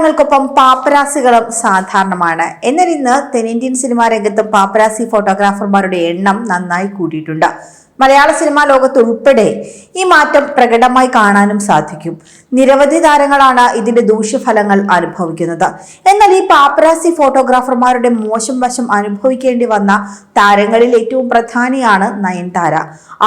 താരങ്ങൾക്കൊപ്പം പാപ്പരാസികളും സാധാരണമാണ്. എന്നാൽ ഇന്ന് തെന്നിന്ത്യൻ സിനിമാ രംഗത്ത് പാപ്പരാസി ഫോട്ടോഗ്രാഫർമാരുടെ എണ്ണം നന്നായി കൂടിയിട്ടുണ്ട്. മലയാള സിനിമാ ലോകത്തുൾപ്പെടെ ഈ മാറ്റം പ്രകടമായി കാണാനും സാധിക്കും. നിരവധി താരങ്ങളാണ് ഇതിന്റെ ദൂഷ്യഫലങ്ങൾ അനുഭവിക്കുന്നത്. എന്നാൽ ഈ പാപ്പരാസി ഫോട്ടോഗ്രാഫർമാരുടെ മോശം വശം അനുഭവിക്കേണ്ടി വന്ന താരങ്ങളിൽ ഏറ്റവും പ്രധാനിയാണ് നയൻതാര.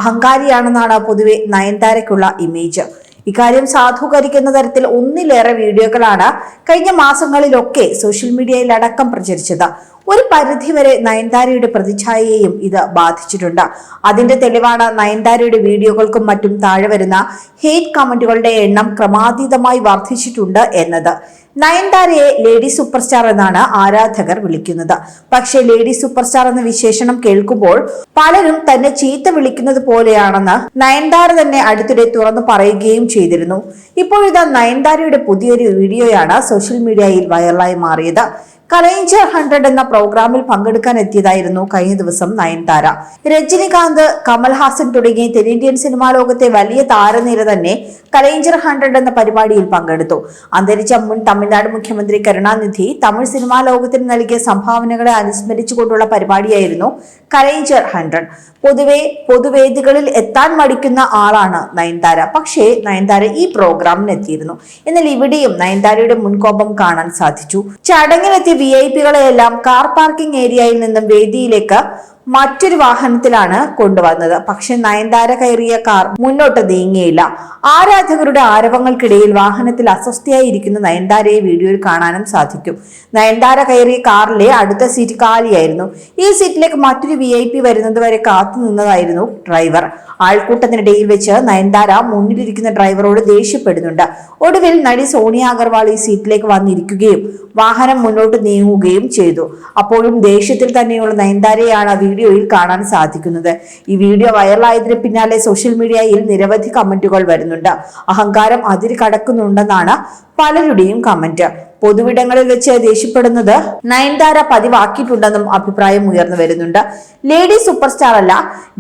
അഹങ്കാരിയാണെന്നാണ് പൊതുവെ നയൻതാരയ്ക്കുള്ള ഇമേജ്. ഇക്കാര്യം സാധൂകരിക്കുന്ന തരത്തിൽ ഒന്നിലേറെ വീഡിയോകളാണ് കഴിഞ്ഞ മാസങ്ങളിലൊക്കെ സോഷ്യൽ മീഡിയയിൽ അടക്കം പ്രചരിച്ചത്. ഒരു പരിധിവരെ നയൻതാരയുടെ പ്രതിച്ഛായയെയും ഇത് ബാധിച്ചിട്ടുണ്ട്. അതിന്റെ തെളിവാണ് നയൻതാരയുടെ വീഡിയോകൾക്കും മറ്റും താഴെ വരുന്ന ഹേറ്റ് കമന്റുകളുടെ എണ്ണം ക്രമാതീതമായി വർദ്ധിച്ചിട്ടുണ്ട് എന്നത്. നയൻതാരയെ ലേഡി സൂപ്പർ സ്റ്റാർ എന്നാണ് ആരാധകർ വിളിക്കുന്നത്. പക്ഷേ ലേഡി സൂപ്പർ സ്റ്റാർ എന്ന വിശേഷണം കേൾക്കുമ്പോൾ പലരും തന്നെ ചീത്ത വിളിക്കുന്നത് പോലെയാണെന്ന് നയൻതാര തന്നെ അടുത്തിടെ തുറന്നു പറയുകയും ചെയ്തിരുന്നു. ഇപ്പോഴിതാ നയൻതാരയുടെ പുതിയൊരു വീഡിയോയാണ് സോഷ്യൽ മീഡിയയിൽ വൈറലായി മാറിയത്. കലൈഞ്ചർ ഹൺഡ്രഡ് എന്ന പ്രോഗ്രാമിൽ പങ്കെടുക്കാൻ എത്തിയതായിരുന്നു കഴിഞ്ഞ ദിവസം നയൻതാര. രജനികാന്ത് കമൽഹാസൻ തുടങ്ങിയ തെന്നിന്ത്യൻ സിനിമാ ലോകത്തെ വലിയ താരനിര തന്നെ കലൈഞ്ചർ ഹൺഡ്രഡ് എന്ന പരിപാടിയിൽ പങ്കെടുത്തു. അന്തരിച്ച മുൻ തമിഴ്നാട് മുഖ്യമന്ത്രി കരുണാനിധി തമിഴ് സിനിമാ ലോകത്തിന് നൽകിയ സംഭാവനകളെ അനുസ്മരിച്ചുകൊണ്ടുള്ള പരിപാടിയായിരുന്നു കലൈഞ്ചർ ഹൺഡ്രഡ്. പൊതുവെ പൊതുവേദികളിൽ എത്താൻ മടിക്കുന്ന ആളാണ് നയൻതാര. പക്ഷേ നയൻതാര ഈ പ്രോഗ്രാമിന് എത്തിയിരുന്നു. എന്നാൽ ഇവിടെയും നയൻതാരയുടെ മുൻകോപം കാണാൻ സാധിച്ചു. ചടങ്ങിനെത്തിയ വി ഐ പികളെയെല്ലാം കാർ പാർക്കിംഗ് ഏരിയയിൽ നിന്നും വേദിയിലേക്ക് മറ്റൊരു വാഹനത്തിലാണ് കൊണ്ടുവന്നത്. പക്ഷെ നയൻതാര കയറിയ കാർ മുന്നോട്ട് നീങ്ങിയില്ല. ആരാധകരുടെ ആരവങ്ങൾക്കിടയിൽ വാഹനത്തിൽ അസ്വസ്ഥയായി ഇരിക്കുന്ന നയൻതാരയെ വീഡിയോയിൽ കാണാനും സാധിക്കും. നയൻതാര കയറിയ കാറിലെ അടുത്ത സീറ്റ് കാലിയായിരുന്നു. ഈ സീറ്റിലേക്ക് മറ്റൊരു വി ഐ പി വരുന്നത് വരെ കാത്തു നിന്നതായിരുന്നു ഡ്രൈവർ. ആൾക്കൂട്ടത്തിനിടയിൽ വെച്ച് നയൻതാര മുന്നിലിരിക്കുന്ന ഡ്രൈവറോട് ദേഷ്യപ്പെടുന്നുണ്ട്. ഒടുവിൽ നടി സോണിയ അഗർവാൾ ഈ സീറ്റിലേക്ക് വന്നിരിക്കുകയും വാഹനം മുന്നോട്ട് നീങ്ങുകയും ചെയ്തു. അപ്പോഴും ദേഷ്യത്തിൽ തന്നെയുള്ള നയൻതാരയാണ് വീഡിയോയിൽ കാണാൻ സാധിക്കുന്നത്. ഈ വീഡിയോ വൈറലായതിന് പിന്നാലെ സോഷ്യൽ മീഡിയയിൽ നിരവധി കമന്റുകൾ വരുന്നുണ്ട്. അഹങ്കാരം അതിര് കടക്കുന്നുണ്ടെന്നാണ് പലരുടെയും കമന്റ്. പൊതുവിടങ്ങളിൽ വെച്ച് ദേഷ്യപ്പെടുന്നത് നയൻതാര പതിവാക്കിയിട്ടുണ്ടെന്നും അഭിപ്രായം ഉയർന്നു വരുന്നുണ്ട്. ലേഡി സൂപ്പർ സ്റ്റാർ അല്ല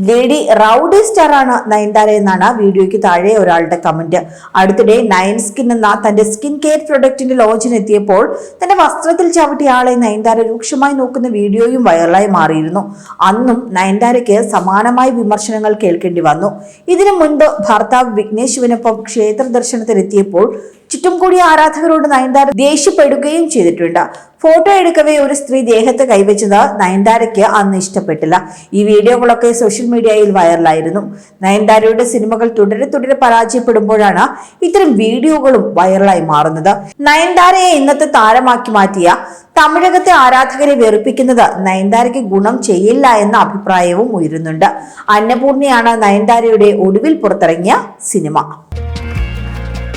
ലേഡി റൗഡി സ്റ്റാർ ആണ് നയൻതാര എന്നാണ് വീഡിയോയ്ക്ക് താഴെ ഒരാളുടെ കമന്റ്. അടുത്തിടെ നയൻ സ്കിൻ എന്ന തന്റെ സ്കിൻ കെയർ പ്രൊഡക്റ്റിന്റെ ലോഞ്ചിനെത്തിയപ്പോൾ തന്റെ വസ്ത്രത്തിൽ ചവിട്ടിയ ആളെ നയൻതാര രൂക്ഷമായി നോക്കുന്ന വീഡിയോയും വൈറലായി മാറിയിരുന്നു. അന്നും നയൻതാരയ്ക്ക് സമാനമായ വിമർശനങ്ങൾ കേൾക്കേണ്ടി വന്നു. ഇതിനു മുൻപ് ഭർത്താവ് വിഘ്നേശുവിനൊപ്പം ക്ഷേത്ര ദർശനത്തിനെത്തിയപ്പോൾ ചുറ്റും കൂടിയ ആരാധകരോട് നയൻതാര ദേഷ്യപ്പെടുകയും ചെയ്തിട്ടുണ്ട്. ഫോട്ടോ എടുക്കവേ ഒരു സ്ത്രീ ദേഹത്ത് കൈവച്ചത് നയൻതാരയ്ക്ക് അന്ന് ഇഷ്ടപ്പെട്ടില്ല. ഈ വീഡിയോകളൊക്കെ സോഷ്യൽ മീഡിയയിൽ വൈറലായിരുന്നു. നയൻതാരയുടെ സിനിമകൾ തുടരെ തുടരെ പരാജയപ്പെടുമ്പോഴാണ് ഇത്തരം വീഡിയോകളും വൈറലായി മാറുന്നത്. നയൻതാരയെ ഇന്നത്തെ താരമാക്കി മാറ്റിയ തമിഴകത്തെ ആരാധകരെ വെറുപ്പിക്കുന്നത് നയൻതാരയ്ക്ക് ഗുണം ചെയ്യില്ല എന്ന അഭിപ്രായവും ഉയരുന്നുണ്ട്. അന്നപൂർണിയാണ് നയൻതാരയുടെ ഒടുവിൽ പുറത്തിറങ്ങിയ സിനിമ.